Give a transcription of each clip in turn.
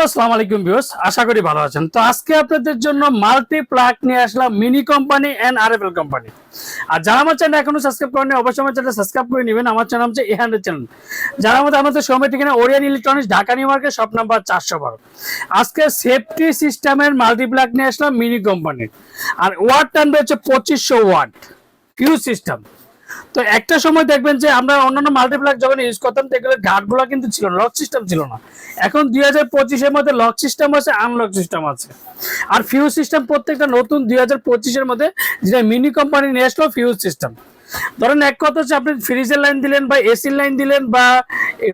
Hello সালাম আলাইকুম views আশা করি ভালো আছেন। তো আজকে আপনাদের জন্য মাল্টি প্লাগ নিয়ে আসলাম mini company and RFL company. আর যারা আমার চ্যানেল এখনও সাবস্ক্রাইব করেনি অবশ্যই আমার চ্যানেল সাবস্ক্রাইব করে নেবেন। আমার চ্যানেল হচ্ছে এ হান্ড্রেড চ্যানেল। যারা আমাদের আমাদের সময় ঠিকানা Orion electronics, Dhaka New Market, shop number চারশো বারো। আজকে সেফটি সিস্টেমের মাল্টি প্লাগ নিয়ে আসলাম মিনি কোম্পানির আর ওয়াট টানবে হচ্ছে পঁচিশশো ওয়াট। Q system. তো একটা সময় দেখবেন যে আমরা অন্যান্য মাল্টিপ্লাক যখন ইউজ করতাম এগুলো গার্ডগুলো কিন্তু ছিল না লক সিস্টেম ছিল না। এখন দুই হাজার পঁচিশের মধ্যে লক সিস্টেম আছে আনলক সিস্টেম আছে। আর ফিউজ সিস্টেম প্রত্যেকটা নতুন দুই হাজার পঁচিশের মধ্যে যেটা মিনি কোম্পানি নিয়ে আসলো ফিউজ সিস্টেম ধরেন এক কথা হচ্ছে, আপনি ফ্রিজের লাইন দিলেন বা এসির লাইন দিলেন বা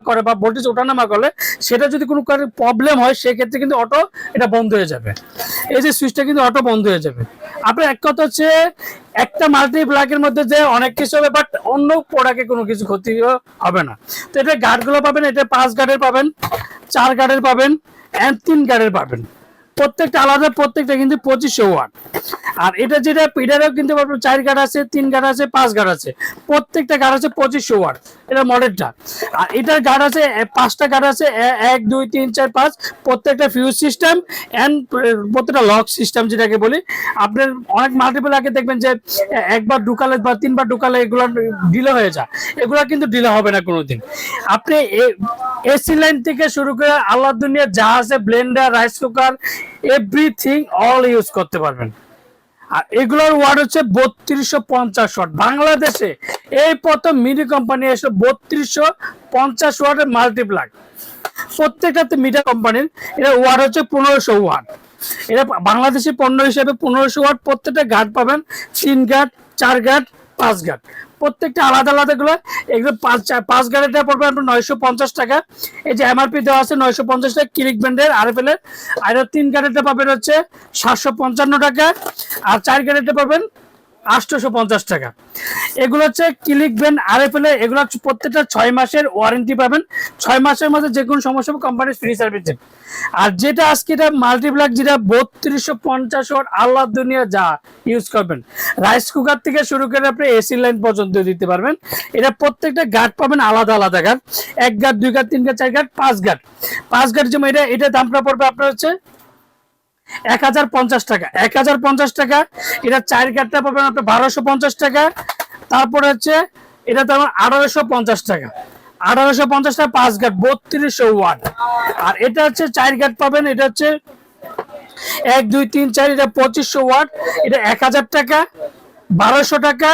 করে বা ভোল্টেজ ওঠানামা করলে সেটা যদি কোনো প্রবলেম হয়, সেক্ষেত্রে কিন্তু অটো এটা বন্ধ হয়ে যাবে। এই যে সুইচটা কিন্তু অটো বন্ধ হয়ে যাবে। আপনার এক কথা হচ্ছে, একটা মাল্টি প্লাগের মধ্যে যে অনেক কিছু হবে বাট অন্য প্রোডাক্টে কোনো কিছু ক্ষতি হবে না। তো এটা গার্ডগুলো পাবেন, এটা পাঁচ গার্ডের পাবেন, চার গার্ডের পাবেন অ্যান্ড তিন গার্ডের পাবেন। প্রত্যেকটা আলাদা, প্রত্যেকটা কিন্তু পঁচিশশো ওয়াট আর এটা যেটা পিডারেও কিন্তু চার গার্ড আছে, তিন গার্ড আছে, পাঁচ গার্ড আছে। প্রত্যেকটা গার্ড আছে পঁচিশশো ওয়াট এটা মডেলটা আর এটার গার্ড আছে পাঁচটা গার্ড আছে এক, দুই, তিন, চার, পাঁচ, প্রত্যেকটা ফিউজ সিস্টেম অ্যান্ড প্রত্যেকটা লক সিস্টেম যেটাকে বলি। আপনার অনেক মাল্টিপল আগে দেখবেন যে একবার ঢুকালে বা তিনবার ঢুকালে এগুলো ডিলে হয়ে যায়। এগুলো কিন্তু ডিলে হবে না কোনোদিন। আপনি এসি লাইন থেকে শুরু করে আল্লাহ দুনিয়া যা আছে blender rice cooker everything all use করতে পারবেন। আর এগুলোর ওয়ার্ড হচ্ছে বত্রিশশো পঞ্চাশ ওয়াট বাংলাদেশে এই প্রথম মিনি কোম্পানি এসে বত্রিশশো পঞ্চাশ ওয়ার্ডের ওয়াটের মাল্টিপ্লাগ প্রত্যেকটাতে মিটার কোম্পানির এটা ওয়ার্ড হচ্ছে পনেরোশো ওয়ার্ড। এটা বাংলাদেশি পণ্য হিসেবে পনেরোশো ওয়াট প্রত্যেকটা ঘাট পাবেন। তিন ঘাট, চার গার্ড পাঁচ গার্ড প্রত্যেকটা আলাদা আলাদা গুলো এগুলো পাঁচ পাঁচ গাড়িটা পড়বে আপনার নয়শো পঞ্চাশ টাকা। এই যে এমআরপি দেওয়া আছে নয়শো পঞ্চাশ টাকা ক্লিক ব্যান্ডের আর এফ এর। আর তিন গাড়িতে পাবেন হচ্ছে সাতশো পঞ্চান্ন টাকা। আর চার গাড়িতে পাবেন আটশোশো পঞ্চাশ টাকা। এগুলো হচ্ছে click band R F L এগুলো প্রত্যেকটা ছয় মাসের ওয়ারেন্টি পাবেন। ছয় মাসের মধ্যে যে কোনো সমস্যা কোম্পানি ফ্রি সার্ভিস দেন আর যেটা আজকে এটা মাল্টিপ্লাক যেটা বত্রিশশো পঞ্চাশ ওয়াট আল্লাহ দুনিয়া যা ইউজ করবেন। রাইস কুকার থেকে শুরু করে আপনি এসি লাইন পর্যন্ত দিতে পারবেন। এটা প্রত্যেকটা গার্ড পাবেন আলাদা আলাদা গার্ড এক গার্ড দুই গার্ড তিন গার্ড চার গার্ড পাঁচ গার্ড পাঁচ গার্ড যেমন এটা এটা দামটা পড়বে আপনার হচ্ছে এক হাজার পঞ্চাশ টাকা। এক হাজার পঞ্চাশ টাকা, এটা চার গার্ডটা পাবেন আপনার বারোশো পঞ্চাশ টাকা। তারপরে হচ্ছে এটা তো আমার আঠারোশো পঞ্চাশ টাকা। আঠারোশো পঞ্চাশ টাকা পাঁচ গার্ড বত্রিশশো ওয়াট। আর এটা হচ্ছে চার গার্ড পাবেন, এটা হচ্ছে এক, দুই, তিন, চার, এটা পঁচিশশো ওয়াট, এটা এক হাজার টাকা, বারোশো টাকা,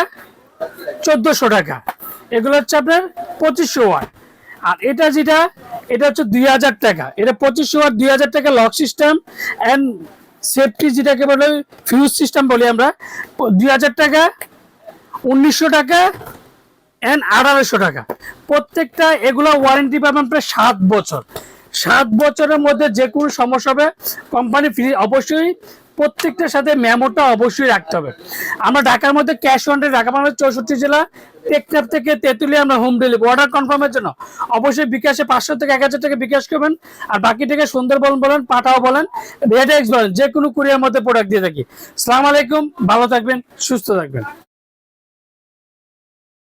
চোদ্দশো টাকা। এগুলো হচ্ছে আপনার পঁচিশশো ওয়াট। আর এটা যেটা, এটা হচ্ছে দুই হাজার টাকা। এটা পঁচিশশো ওয়াট, দুই হাজার টাকা লক সিস্টেম অ্যান্ড সেফটি যেটাকে বলে ফিউজ সিস্টেম বলি আমরা, দুই হাজার টাকা উনিশশো টাকা অ্যান্ড আঠারোশো টাকা। প্রত্যেকটা এগুলো ওয়ারেন্টি পাবেন প্রায় সাত বছর। সাত বছরের মধ্যে যে কোনো সমস্যা হবে কোম্পানি ফ্রি অবশ্যই প্রত্যেকটার সাথে মেমোটা অবশ্যই রাখতে হবে। আমরা ঢাকার মধ্যে ক্যাশ অন ঢাকা আমাদের চৌষট্টি জেলা, টেকনাফ থেকে তেঁতুলিয়া আমরা হোম ডেলিভারি অর্ডার কনফার্মের জন্য। অবশ্যই বিকাশে পাঁচশো থেকে এক হাজার টাকা বিকাশ করবেন। আর বাকি থেকে সুন্দরবন বলেন পাঠাও বলেন রেড এক্স বলেন, যে কোনো কুরিয়ার মধ্যে প্রোডাক্ট দিয়ে থাকি। সালাম আলাইকুম, ভালো থাকবেন, সুস্থ থাকবেন।